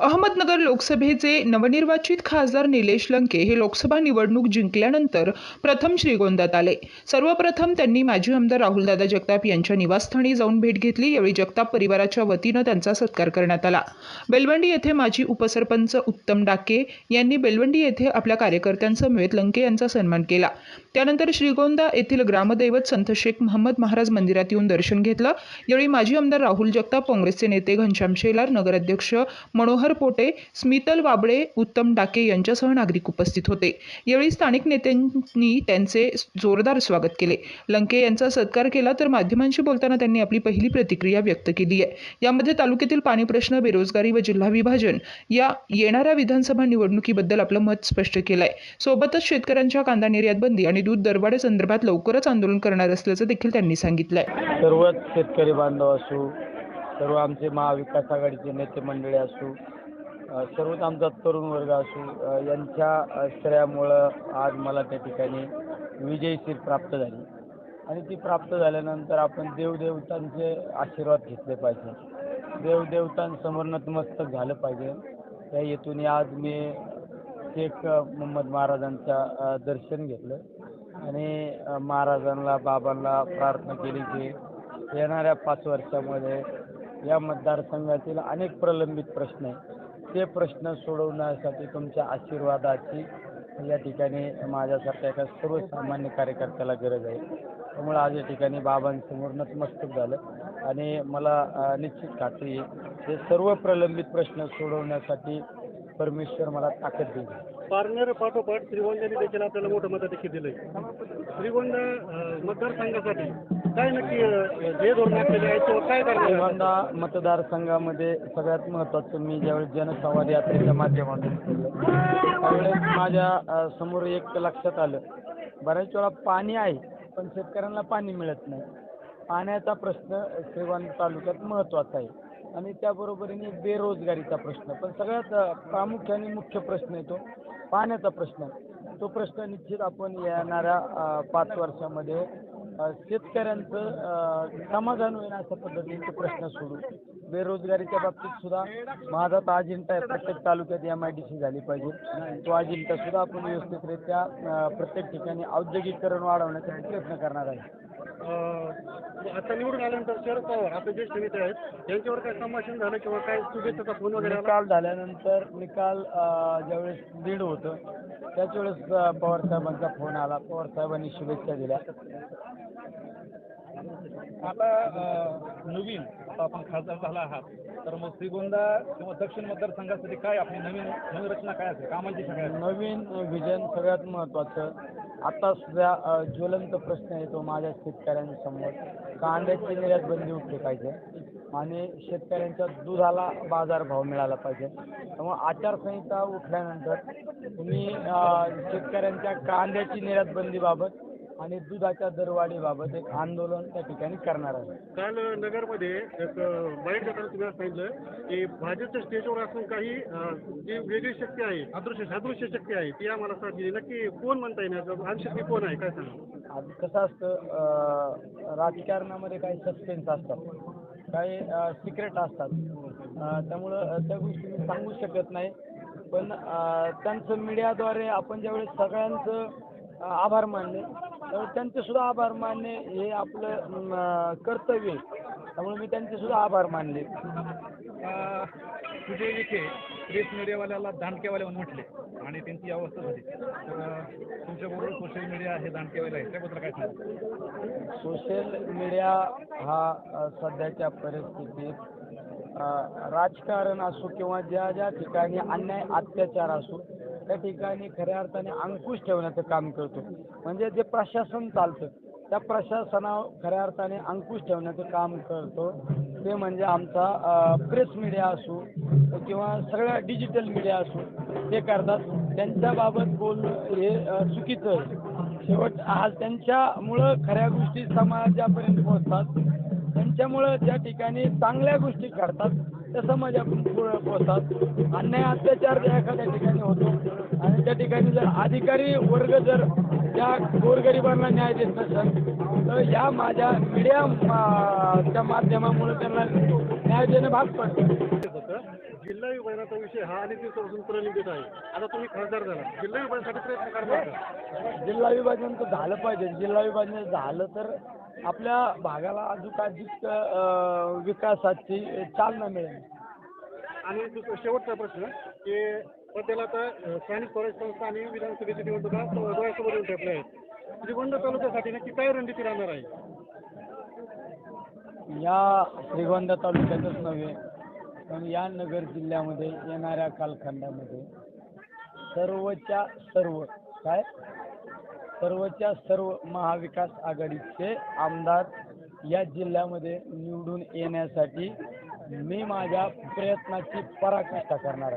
अहमदनगर लोकसभेचे नवनिर्वाचित खासदार निलेश लंके हे लोकसभा निवडणूक जिंकल्यानंतर प्रथम श्रीगोंद्यात आले. सर्वप्रथम त्यांनी माजी आमदार राहुलदादा जगताप यांच्या निवासस्थानी जाऊन भेट घेतली. यावेळी जगताप परिवाराच्या वतीनं त्यांचा सत्कार करण्यात आला. बेलवंडी येथे माजी उपसरपंच उत्तम डाके यांनी बेलवंडी येथे आपल्या कार्यकर्त्यांसमवेत लंके यांचा सन्मान केला. त्यानंतर श्रीगोंदा येथील ग्रामदैवत संत शेख महम्मद महाराज मंदिरात येऊन दर्शन घेतलं. यावेळी माजी आमदार राहुल जगताप काँग्रेसचे नेते घनश्याम शेलार नगराध्यक्ष मनोहर पोटे स्मितल वाबळे उत्तम डाके यांच्यासह नागरिक उपस्थित होते. यावेळी स्थानिक नेत्यांनी त्यांचे जोरदार स्वागत केले. लंके यांचा सत्कार केला तर माध्यमांशी बोलताना त्यांनी आपली पहिली प्रतिक्रिया व्यक्त केली आहे. यामध्ये तालुक्यातील पाणी प्रश्न बेरोजगारी व जिल्हा विभाजन या येणाऱ्या विधानसभा निवडणुकीबद्दल आपलं मत स्पष्ट केलं आहे सोबतच शेतकऱ्यांच्या कांदा निर्यात बंदी आणि दूध दरवाढे संदर्भात लवकरच आंदोलन करणार असल्याचं देखील त्यांनी सांगितलं आहे सर्वच शेतकरी बांधव असू सर्व आमचे महाविकास आघाडीचे नेते मंडळी असू सर्वच आमचा तरुण वर्ग असू यांच्या अ, श्रेयामुळं आज मला त्या ठिकाणी विजयीशीर प्राप्त झाली. आणि ती प्राप्त झाल्यानंतर आपण देवदेवतांचे आशीर्वाद घेतले पाहिजे. देवदेवतांसमोर नतमस्तक झालं पाहिजे. त्या हेतून आज मी शेख मोहम्मद महाराजांच्या दर्शन घेतलं. आणि महाराजांना बाबांना प्रार्थना केली की येणाऱ्या पाच वर्षामध्ये या मतदारसंघातील अनेक प्रलंबित प्रश्न आहे. ते प्रश्न सोडवण्यासाठी तुमच्या आशीर्वादाची या ठिकाणी माझ्यासारख्या एका सर्वसामान्य कार्यकर्त्याला गरज आहे. त्यामुळे आज या ठिकाणी बाबांसमोर नतमस्तक झालं. आणि मला निश्चित खात्री आहे हे सर्व प्रलंबित प्रश्न सोडवण्यासाठी परमेश्वर मला ताकद देईल. पारनेर पाठोपाठ श्रीगोंद्याने देखील आपल्याला मोठं मताधिक्य दिलंय. श्रीगोंदा मतदारसंघासाठी काय नक्की अं, जे धोरण आखलेले आहे तो काय करणार आहे? श्रीगोंदा मतदारसंघामध्ये सगळ्यात महत्त्वाचं मी ज्यावेळेस जनसंवाद यात्रेच्या माध्यमातून केलं त्यावेळेस माझ्या अ, समोर एक लक्षात आलं बऱ्याच वेळा पाणी आहे पण शेतकऱ्यांना पाणी मिळत नाही पाण्याचा प्रश्न श्रीगोंदा तालुक्यात महत्त्वाचा आहे आणि त्याबरोबरीने बेरोजगारीचा प्रश्न पण सगळ्यात अ, प्रामुख्याने मुख्य प्रश्न येतो पाण्याचा प्रश्न तो प्रश्न निश्चित आपण येणाऱ्या अ, पाच वर्षामध्ये शेतकऱ्यांचं समाधान होईल अशा पद्धतीचे प्रश्न सोडू. बेरोजगारीच्या बाबतीत सुद्धा माझा तर अजिंठा आहे. प्रत्येक तालुक्यात एम आय डी सी झाली पाहिजे. तो अजिंठा सुद्धा आपण व्यवस्थितरित्या प्रत्येक ठिकाणी औद्योगिकरण वाढवण्यासाठी प्रयत्न करणार आहे. आता निवडून आल्यानंतर शरद पवार आपले ज्येष्ठ नेते आहेत यांच्यावर काय संभाषण झालं किंवा काय शुभेच्छाचा फोन वगैरे निकाल झाल्यानंतर निकाल अ, ज्यावेळेस लीड होतं त्याच वेळेस पवार साहेबांचा फोन आला. पवार साहेबांनी शुभेच्छा दिल्या. आता नवीन आता आपण खासदार झाला आहात. तर मग श्रीगोंदा किंवा दक्षिण मतदारसंघासाठी काय आपली नवीन नवीन रचना काय असेल? कामाची असेल? नवीन विजन सगळ्यात महत्त्वाचं. आता सुद्धा ज्वलंत प्रश्न येतो माझ्या शेतकऱ्यांसमोर. कांद्याची निर्यात बंदी उठली पाहिजे. आणि शेतकऱ्यांच्या दुधाला बाजारभाव मिळाला पाहिजे. त्यामुळे आचारसंहिता उठल्यानंतर तुम्ही शेतकऱ्यांच्या कांद्याची निर्यात बंदीबाबत आणि दुधाच्या दरवाढीबाबत एक आंदोलन त्या ठिकाणी करणार आहे. काल नगरमध्ये एक बाईट देताना तुम्ही सांगितलं की भाजपच्या स्टेजवर असून काही जी वेगळी शक्ती आहे अदृश्य अदृश्य शक्ती आहे ती आम्हाला साथ दिली नक्की कोण म्हणता येईल? हा शक्ती कोण आहे? काय सांगा कसं असतं राजकारणामध्ये काही सस्पेन्स असतात. काही सिक्रेट असतात. त्यामुळं त्या गोष्टी मी सांगू शकत नाही. पण त्यांचं मीडियाद्वारे आपण ज्यावेळेस सगळ्यांचं आभार मानले त्यामुळे त्यांचे सुद्धा आभार मानणे हे आपलं कर्तव्य आहे. त्यामुळे मी त्यांचे सुद्धा आभार मानले. सुजय विखे प्रेस मीडियावाल्याला दांडकेवाले म्हणून म्हटले आणि त्यांची अवस्था झाली. तर तुमच्याबरोबर सोशल मीडिया हे दांडकेवाले आहे त्याबद्दल काय सांगा सोशल मीडिया हा सध्याच्या परिस्थितीत राजकारण असो किंवा ज्या ज्या ठिकाणी अन्याय अत्याचार असो त्या ठिकाणी खऱ्या अर्थाने अंकुश ठेवण्याचं काम करतो. म्हणजे जे प्रशासन चालतं त्या प्रशासनावर खऱ्या अर्थाने अंकुश ठेवण्याचं काम करतो. ते म्हणजे आमचा प्रेस मीडिया असू किंवा सगळ्या डिजिटल मीडिया असू ते करतात. त्यांच्याबाबत बोलणं हे चुकीचं आहे. शेवट आज त्यांच्यामुळं खऱ्या गोष्टी समाजापर्यंत पोहोचतात. त्यांच्यामुळं त्या ठिकाणी चांगल्या गोष्टी घडतात तसं माझ्या पुढे पोहोचतात. अन्याय अत्याचार जर एखाद्या ठिकाणी होतो आणि त्या ठिकाणी जर अधिकारी वर्ग जर त्या गोरगरिबांना न्याय देत नसेल तर या माझ्या मीडिया च्या माध्यमामुळे त्यांना न्याय देणं भाग पडतं. जिल्हा विभाजनाचा विषय हा अनेक दिवसापासून प्रलंबित आहे. आता तुम्ही खासदार झाला. जिल्हा विभाजनासाठी प्रयत्न करणार? जिल्हा विभाजन तर झालं पाहिजे. जिल्हा विभाजन झालं तर आपल्या भागाला अधिकाधिक अं, विकासाची चालना मिळेल. आणि दुसरा शेवटचा प्रश्न की सध्याला आता अ, स्थानिक स्वराज्य संस्था आणि विधानसभेची निवडणुका डोळ्यासमोर येऊन ठेपल्या आहेत. श्रीगोंद तालुक्यासाठी नक्की काय रणनीती राहणार आहे? या श्रीगोंदा तालुक्यातच नव्हे पण या नगर जिल्ह्यामध्ये येणाऱ्या कालखंडामध्ये सर्वच्या सर्व काय? सर्वच्या सर्व महाविकास आघाडीचे आमदार या जिल्ह्यामध्ये निवडून येण्यासाठी मी माझ्या प्रयत्नाची पराकाष्ठा करणार आहे.